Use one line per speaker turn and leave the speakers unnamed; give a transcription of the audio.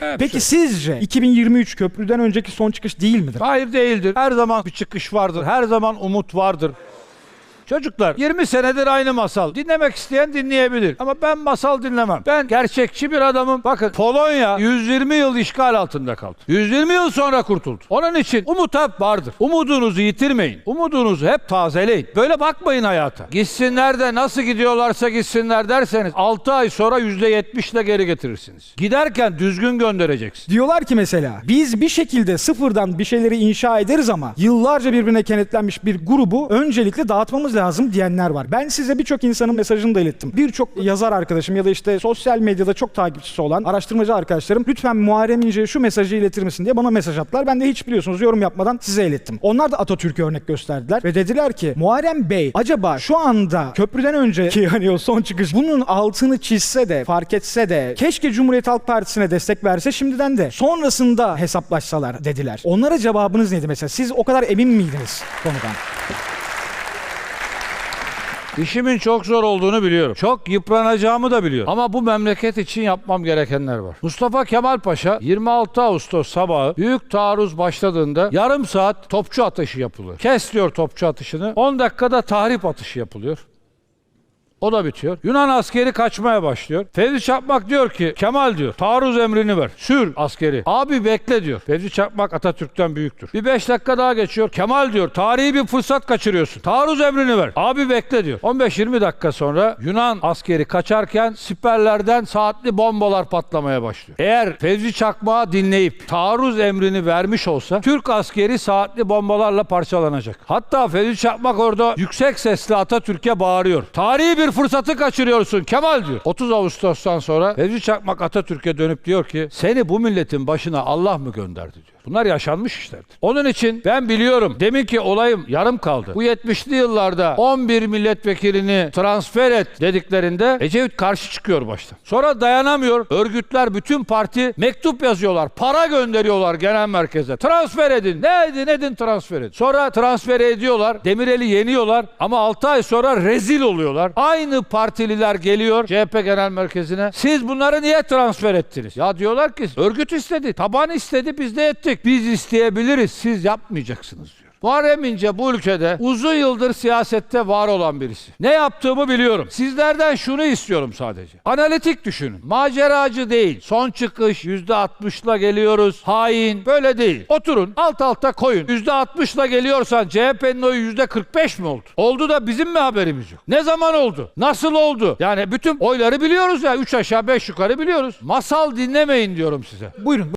Peki
Hepsi.
sizce 2023 köprüden önceki son çıkış değil midir?
Hayır değildir. Her zaman bir çıkış vardır. Her zaman umut vardır. Çocuklar 20 senedir aynı masal. Dinlemek isteyen dinleyebilir. Ama ben masal dinlemem. Ben gerçekçi bir adamım. Bakın Polonya 120 yıl işgal altında kaldı. 120 yıl sonra kurtuldu. Onun için umut hep vardır. Umudunuzu yitirmeyin. Umudunuzu hep tazeleyin. Böyle bakmayın hayata. Gitsinler de nasıl gidiyorlarsa gitsinler derseniz 6 ay sonra %70 ile geri getirirsiniz. Giderken düzgün göndereceksiniz.
Diyorlar ki mesela biz bir şekilde sıfırdan bir şeyleri inşa ederiz ama yıllarca birbirine kenetlenmiş bir grubu öncelikle dağıtmamız lazım diyenler var. Ben size birçok insanın mesajını da ilettim. Birçok yazar arkadaşım ya da işte sosyal medyada çok takipçisi olan araştırmacı arkadaşlarım lütfen Muharrem İnce'ye şu mesajı iletir misin diye bana mesaj attılar. Ben de hiç biliyorsunuz yorum yapmadan size ilettim. Onlar da Atatürk'e örnek gösterdiler ve dediler ki Muharrem Bey acaba şu anda köprüden önceki hani o son çıkış bunun altını çizse de fark etse de keşke Cumhuriyet Halk Partisi'ne destek verse şimdiden de sonrasında hesaplaşsalar dediler. Onlara cevabınız neydi mesela? Siz o kadar emin miydiniz konudan?
İşimin çok zor olduğunu biliyorum. Çok yıpranacağımı da biliyorum. Ama bu memleket için yapmam gerekenler var. Mustafa Kemal Paşa 26 Ağustos sabahı büyük taarruz başladığında yarım saat topçu ateşi yapılıyor. Kes diyor topçu atışını. 10 dakikada tahrip atışı yapılıyor. O da bitiyor. Yunan askeri kaçmaya başlıyor. Fevzi Çakmak diyor ki Kemal diyor taarruz emrini ver. Sür askeri. Abi bekle diyor. Fevzi Çakmak Atatürk'ten büyüktür. Bir beş dakika daha geçiyor. Kemal diyor tarihi bir fırsat kaçırıyorsun. Taarruz emrini ver. Abi bekle diyor. 15-20 dakika sonra Yunan askeri kaçarken siperlerden saatli bombalar patlamaya başlıyor. Eğer Fevzi Çakmak'ı dinleyip taarruz emrini vermiş olsa Türk askeri saatli bombalarla parçalanacak. Hatta Fevzi Çakmak orada yüksek sesle Atatürk'e bağırıyor. Tarihi bir fırsatı kaçırıyorsun Kemal diyor. 30 Ağustos'tan sonra Fevzi Çakmak Atatürk'e dönüp diyor ki seni bu milletin başına Allah mı gönderdi diyor. Bunlar yaşanmış işlerdir. Onun için ben biliyorum deminki olayım yarım kaldı. Bu 70'li yıllarda 11 milletvekilini transfer et dediklerinde Ecevit karşı çıkıyor baştan. Sonra dayanamıyor. Örgütler bütün parti mektup yazıyorlar. Para gönderiyorlar genel merkeze. Transfer edin. Ne edin edin transfer edin. Sonra transfer ediyorlar. Demirel'i yeniyorlar ama 6 ay sonra rezil oluyorlar. Aynı partililer geliyor CHP genel merkezine. Siz bunları niye transfer ettiniz? Ya diyorlar ki örgüt istedi, taban istedi biz de ettik. Biz isteyebiliriz, siz yapmayacaksınız diyor. Muharrem İnce bu ülkede uzun yıldır siyasette var olan birisi. Ne yaptığımı biliyorum. Sizlerden şunu istiyorum sadece. Analitik düşünün. Maceracı değil. Son çıkış %60'la geliyoruz. Hain. Böyle değil. Oturun alt alta koyun. %60'la geliyorsan CHP'nin oyu %45 mi oldu? Oldu da bizim mi haberimiz yok? Ne zaman oldu? Nasıl oldu? Yani bütün oyları biliyoruz ya. 3 aşağı 5 yukarı biliyoruz. Masal dinlemeyin diyorum size.
Buyurun.